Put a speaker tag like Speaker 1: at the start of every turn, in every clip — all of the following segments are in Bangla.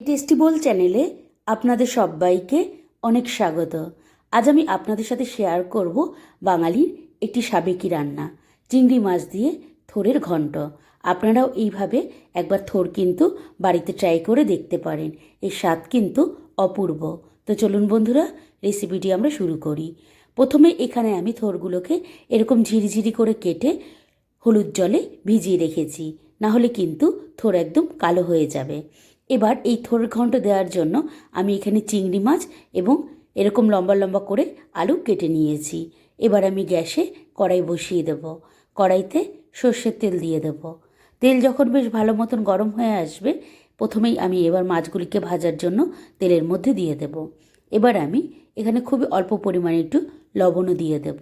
Speaker 1: টেস্টিবল চ্যানেলে আপনাদের সবাইকে অনেক স্বাগত। আজ আমি আপনাদের সাথে শেয়ার করব বাঙালির একটি সাবেকি রান্না, চিংড়ি মাছ দিয়ে থোরের ঘন্ট। আপনারাও এইভাবে একবার থোর কিন্তু বাড়িতে ট্রাই করে দেখতে পারেন। এর স্বাদ কিন্তু অপূর্ব। তো চলুন বন্ধুরা, রেসিপিটি আমরা শুরু করি। প্রথমে এখানে আমি থোরগুলোকে এরকম ঝিরিঝিরি করে কেটে হলুদ জলে ভিজিয়ে রেখেছি। না হলে কিন্তু থোর একদম কালো হয়ে যাবে। এবার এই থোর ঘন্ট দেওয়ার জন্য আমি এখানে চিংড়ি মাছ এবং এরকম লম্বা লম্বা করে আলু কেটে নিয়েছি। এবার আমি গ্যাসে কড়াই বসিয়ে দেব। কড়াইতে সর্ষের তেল দিয়ে দেব। তেল যখন বেশ ভালো মতন গরম হয়ে আসবে, প্রথমেই আমি এবার মাছগুলিকে ভাজার জন্য তেলের মধ্যে দিয়ে দেব। এবার আমি এখানে খুবই অল্প পরিমাণে একটু লবণও দিয়ে দেব।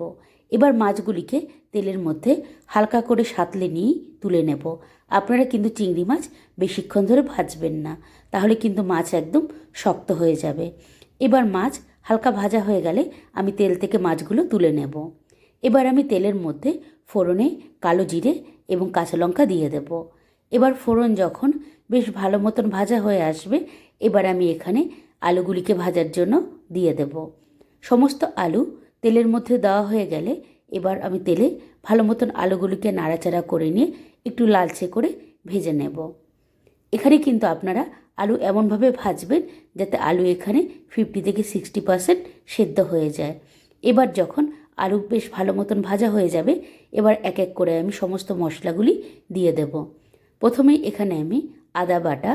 Speaker 1: এবার মাছগুলিকে তেলের মধ্যে হালকা করে সাতলে নিয়েই তুলে নেব। আপনারা কিন্তু চিংড়ি মাছ বেশিক্ষণ ধরে ভাজবেন না, তাহলে কিন্তু মাছ একদম শক্ত হয়ে যাবে। এবার মাছ হালকা ভাজা হয়ে গেলে আমি তেল থেকে মাছগুলো তুলে নেব। এবার আমি তেলের মধ্যে ফোড়নে কালো জিরে এবং কাঁচা লঙ্কা দিয়ে দেব। এবার ফোড়ন যখন বেশ ভালো মতন ভাজা হয়ে আসবে, এবার আমি এখানে আলুগুলিকে ভাজার জন্য দিয়ে দেব। সমস্ত আলু তেলের মধ্যে দেওয়া হয়ে গেলে এবার আমি তেলে ভালো মতন আলুগুলিকে নাড়াচাড়া করে নিয়ে একটু লালচে করে ভেজে নেব। এখানে কিন্তু আপনারা আলু এমনভাবে ভাজবেন যাতে আলু এখানে ফিফটি থেকে সিক্সটি পারসেন্ট সেদ্ধ হয়ে যায়। এবার যখন আলু বেশ ভালো মতন ভাজা হয়ে যাবে, এবার এক এক করে আমি সমস্ত মশলাগুলি দিয়ে দেব। প্রথমেই এখানে আমি আদা বাটা,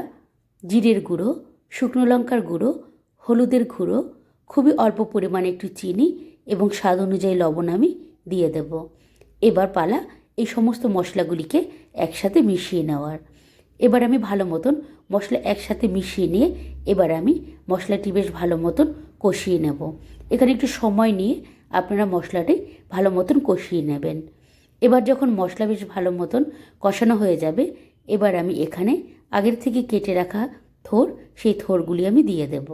Speaker 1: জিরের গুঁড়ো, শুকনো লঙ্কার গুঁড়ো, হলুদের গুঁড়ো, খুবই অল্প পরিমাণে একটু চিনি এবং স্বাদ অনুযায়ী লবণ আমি দিয়ে দেব। এবার পালা এই সমস্ত মশলাগুলিকে একসাথে মিশিয়ে নেওয়ার। এবার আমি ভালো মতন মশলা একসাথে মিশিয়ে নিয়ে এবার আমি মশলাটি বেশ ভালো মতন কষিয়ে নেব। এখানে একটু সময় নিয়ে আপনারা মশলাটি ভালো মতন কষিয়ে নেবেন। এবার যখন মশলা বেশ ভালো মতন কষানো হয়ে যাবে, এবার আমি এখানে আগের থেকে কেটে রাখা থোর, সেই থোরগুলি আমি দিয়ে দেব।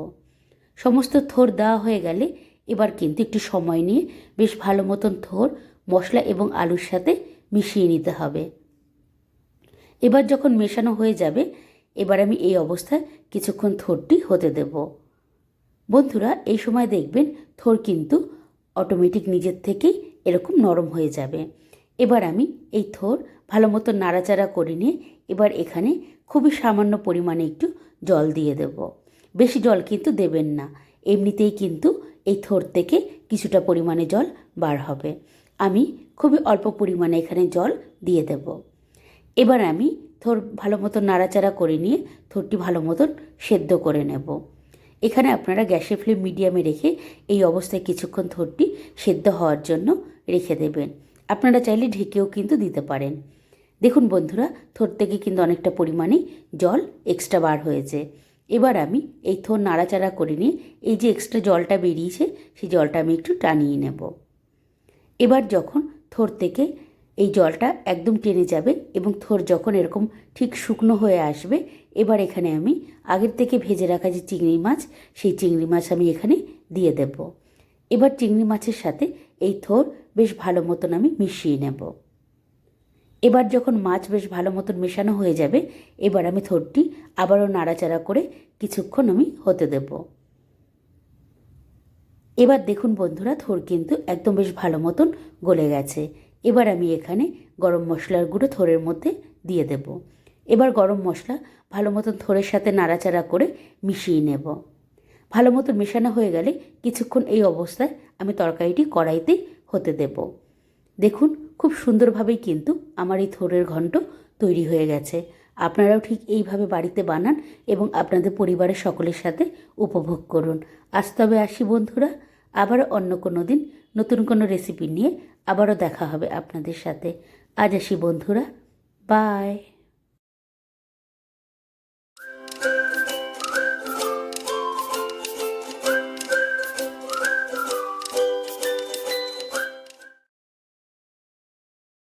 Speaker 1: সমস্ত থোর দেওয়া হয়ে গেলে এবার কিন্তু একটু সময় নিয়ে বেশ ভালো মতন থোর মশলা এবং আলুর সাথে মিশিয়ে নিতে হবে। এবার যখন মেশানো হয়ে যাবে, এবার আমি এই অবস্থায় কিছুক্ষণ থোরটি হতে দেব। বন্ধুরা, এই সময় দেখবেন থোর কিন্তু অটোমেটিক নিজের থেকেই এরকম নরম হয়ে যাবে। এবার আমি এই থোর ভালো মতো নাড়াচাড়া করে নিয়ে এবার এখানে খুবই সামান্য পরিমাণে একটু জল দিয়ে দেব। বেশি জল কিন্তু দেবেন না। এমনিতেই কিন্তু এই থোর থেকে কিছুটা পরিমাণে জল বার হবে। আমি খুবই অল্প পরিমাণে এখানে জল দিয়ে দেব। এবার আমি থোর ভালো মতন নাড়াচাড়া করে নিয়ে থোরটি ভালো মতন সেদ্ধ করে নেব। এখানে আপনারা গ্যাসের ফ্লেম মিডিয়ামে রেখে এই অবস্থায় কিছুক্ষণ থোরটি সেদ্ধ হওয়ার জন্য রেখে দেবেন। আপনারা চাইলে ঢেকেও কিন্তু দিতে পারেন। দেখুন বন্ধুরা, থোর থেকে কিন্তু অনেকটা পরিমাণে জল এক্সট্রা বার হয়েছে। এবার আমি এই থোর নাড়াচাড়া করে নিয়ে এই যে এক্সট্রা জলটা বেরিয়েছে, সেই জলটা আমি একটু টানিয়ে নেব। এবার যখন থোর থেকে এই জলটা একদম টেনে যাবে এবং থোর যখন এরকম ঠিক শুকনো হয়ে আসবে, এবার এখানে আমি আগের থেকে ভেজে রাখা যে চিংড়ি মাছ, সেই চিংড়ি মাছ আমি এখানে দিয়ে দেব। এবার চিংড়ি মাছের সাথে এই থোর বেশ ভালো মতন আমি মিশিয়ে নেব। এবার যখন মাছ বেশ ভালো মতন মেশানো হয়ে যাবে, এবার আমি থোরটি আবারও নাড়াচাড়া করে কিছুক্ষণ আমি হতে দেব। এবার দেখুন বন্ধুরা, থোর কিন্তু একদম বেশ ভালো মতন গলে গেছে। এবার আমি এখানে গরম মশলার গুঁড়ো থোরের মধ্যে দিয়ে দেব। এবার গরম মশলা ভালো মতন থোরের সাথে নাড়াচাড়া করে মিশিয়ে নেব। ভালো মতো মেশানো হয়ে গেলে কিছুক্ষণ এই অবস্থায় আমি তরকারিটি কড়াইতে হতে দেব। দেখুন খুব সুন্দরভাবেই কিন্তু আমার এই থোরের ঘন্ট তৈরি হয়ে গেছে। আপনারাও ঠিক এইভাবে বাড়িতে বানান এবং আপনাদের পরিবারের সকলের সাথে উপভোগ করুন। আজ তবে আসি বন্ধুরা, আবার অন্য কোনো দিন নতুন কোনো রেসিপি নিয়ে আবারও দেখা হবে আপনাদের সাথে। আজ আসি বন্ধুরা বাই